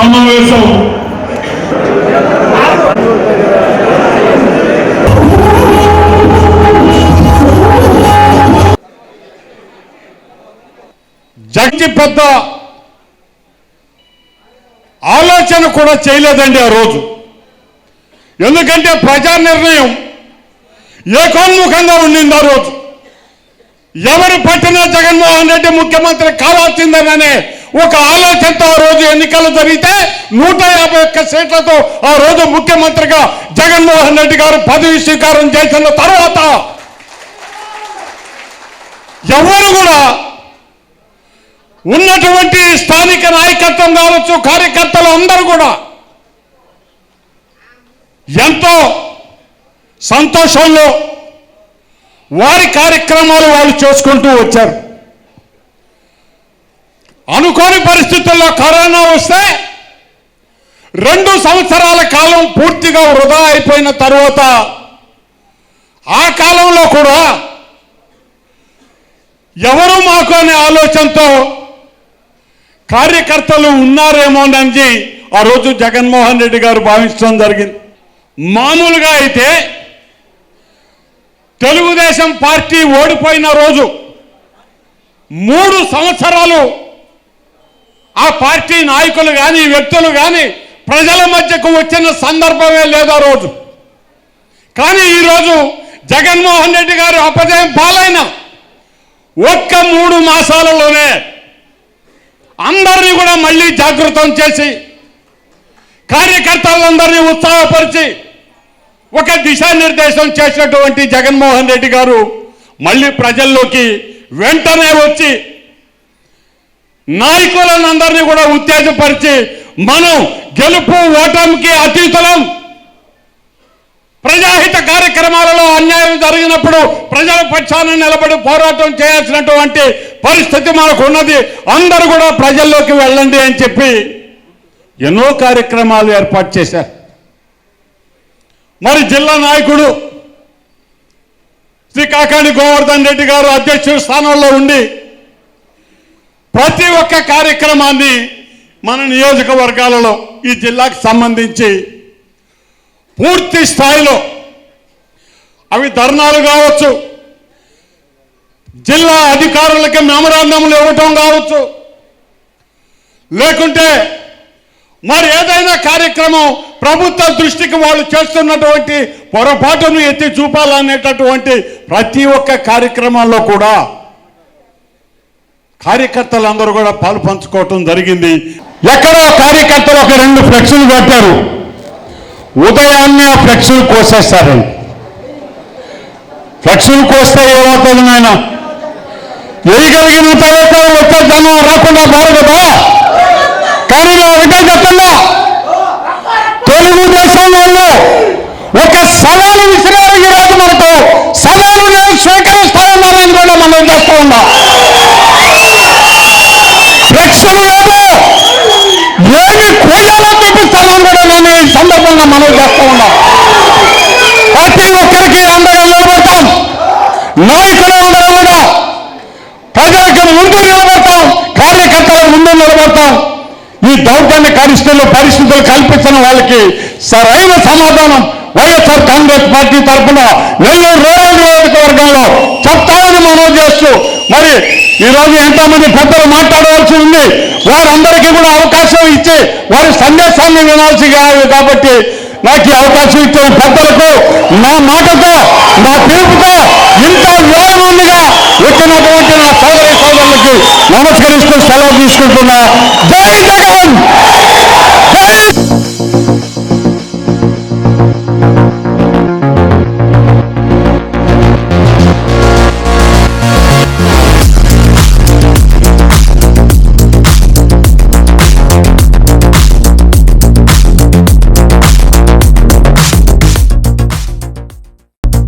సమావేశం. జడ్జి పెద్ద ఆలోచన కూడా చేయలేదండి ఆ రోజు. ఎందుకంటే ప్రజా నిర్ణయం ఏకోన్ముఖంగా ఉండింది ఆ రోజు. ఎవరు పట్టినా జగన్మోహన్ రెడ్డి ముఖ్యమంత్రి కావాల్సిందననే ఒక ఆలోచనతో ఆ రోజు ఎన్నికలు జరిగితే నూట యాభై ఒక్క సీట్లతో ఆ రోజు ముఖ్యమంత్రిగా జగన్మోహన్ రెడ్డి గారు పదవి స్వీకారం చేసిన తర్వాత ఎవరు కూడా ఉన్నటువంటి స్థానిక నాయకత్వం కావచ్చు కార్యకర్తలు అందరూ కూడా ఎంతో సంతోషంలో వారి కార్యక్రమాలు వాళ్ళు చేసుకుంటూ వచ్చారు. అనుకోని పరిస్థితుల్లో కరోనా వస్తే రెండు సంవత్సరాల కాలం పూర్తిగా వృధా అయిపోయిన తర్వాత ఆ కాలంలో కూడా ఎవరు మాకు అనే ఆలోచనతో కార్యకర్తలు ఉన్నారేమోనని ఆ రోజు జగన్మోహన్ రెడ్డి గారు భావించడం జరిగింది. మామూలుగా అయితే తెలుగుదేశం పార్టీ ఓడిపోయిన రోజు మూడు సంవత్సరాలు ఆ పార్టీ నాయకులు కానీ వ్యక్తులు కానీ ప్రజల మధ్యకు వచ్చిన సందర్భమే లేదు ఆ రోజు. కానీ ఈరోజు జగన్మోహన్ రెడ్డి గారు అపజయం పాలైన ఒక్క మూడు మాసాలలోనే అందరినీ కూడా మళ్ళీ జాగృతం చేసి కార్యకర్తలందరినీ ఉత్సాహపరిచి ఒక దిశానిర్దేశం చేసినటువంటి జగన్మోహన్ రెడ్డి గారు మళ్ళీ ప్రజల్లోకి వెంటనే వచ్చి నాయకులను అందరినీ కూడా ఉత్తేజపరిచి మనం గెలుపు ఓటమికి అతీతులం. ప్రజాహిత కార్యక్రమాలలో అన్యాయం జరిగినప్పుడు ప్రజల పక్షాన నిలబడి పోరాటం చేయాల్సినటువంటి పరిస్థితి మనకు ఉన్నది అందరూ కూడా ప్రజల్లోకి వెళ్ళండి అని చెప్పి ఎన్నో కార్యక్రమాలు ఏర్పాటు చేశారు. మరి జిల్లా నాయకుడు శ్రీ కాకాణి గోవర్ధన్ రెడ్డి గారు అధ్యక్షుడి స్థానంలో ఉండి ప్రతి ఒక్క కార్యక్రమాన్ని మన నియోజకవర్గాలలో ఈ జిల్లాకు సంబంధించి పూర్తి స్థాయిలో అవి ధర్నాలు కావచ్చు జిల్లా అధికారులకి మెమరాండములు ఇవ్వటం కావచ్చు. లేకుంటే మరి ఏదైనా కార్యక్రమం ప్రభుత్వ దృష్టికి వాళ్ళు చేస్తున్నటువంటి పొరపాటును ఎత్తి చూపాలనేటటువంటి ప్రతి ఒక్క కార్యక్రమాల్లో కూడా కార్యకర్తలందరూ కూడా పాలు పంచుకోవటం జరిగింది. ఎక్కడో కార్యకర్తలు ఒక రెండు ఫ్లెక్సులు కట్టారు. ఉదయాన్నే ఆ ఫ్లెక్సులు కోసేస్తారండి ఫ్లెక్సులు కోస్తే ఏమవుతుంది నాయన? వేయగలిగినంత వరకు వచ్చేద్దాను రాకుండా పోరు కదా కానీ నా ఒకటే చెప్తున్నా. తెలుగుదేశం వాళ్ళు ఒక సవాల్ విసిరారు ఈ రోజు మనకు సవాలు నేను స్వీకరిస్తానన్నారని కూడా మనం చేస్తూ ఉన్నాం ఫ్లెక్సులు ఏదో ఏమి కూయాలో చూపిస్తానని కూడా నేను ఈ సందర్భంగా మనం చేస్తూ ఉన్నాం. ప్రతి ఒక్కరికి అండగా నిలబడతాం. నాయకులు అందరం ప్రజలకు ముందు నిలబడతాం. కార్యకర్తల ముందు నిలబడతాం. ఈ దౌర్జన్య పరిస్థితులు పరిస్థితులు కల్పించిన వాళ్ళకి సరైన సమాధానం వైఎస్ఆర్ కాంగ్రెస్ పార్టీ తరఫున నెల్లూరు రూరల్ నియోజకవర్గంలో చెప్తామని మనం చేస్తూ మరి ఈ రోజు ఎంతోమంది పెద్దలు మాట్లాడవలసి ఉంది. వారందరికీ కూడా అవకాశం ఇచ్చి వారి సందేశాన్ని వినాల్సి కాదు కాబట్టి నాకు ఈ అవకాశం ఇచ్చిన పెద్దలకు నా మాటతో నా పిలుపుతో ఇంత వేగమందిగా వచ్చినటువంటి నా సోదరి సోదరులకి నమస్కరిస్తూ సెలవు తీసుకుంటున్నా. జై జగన్! జై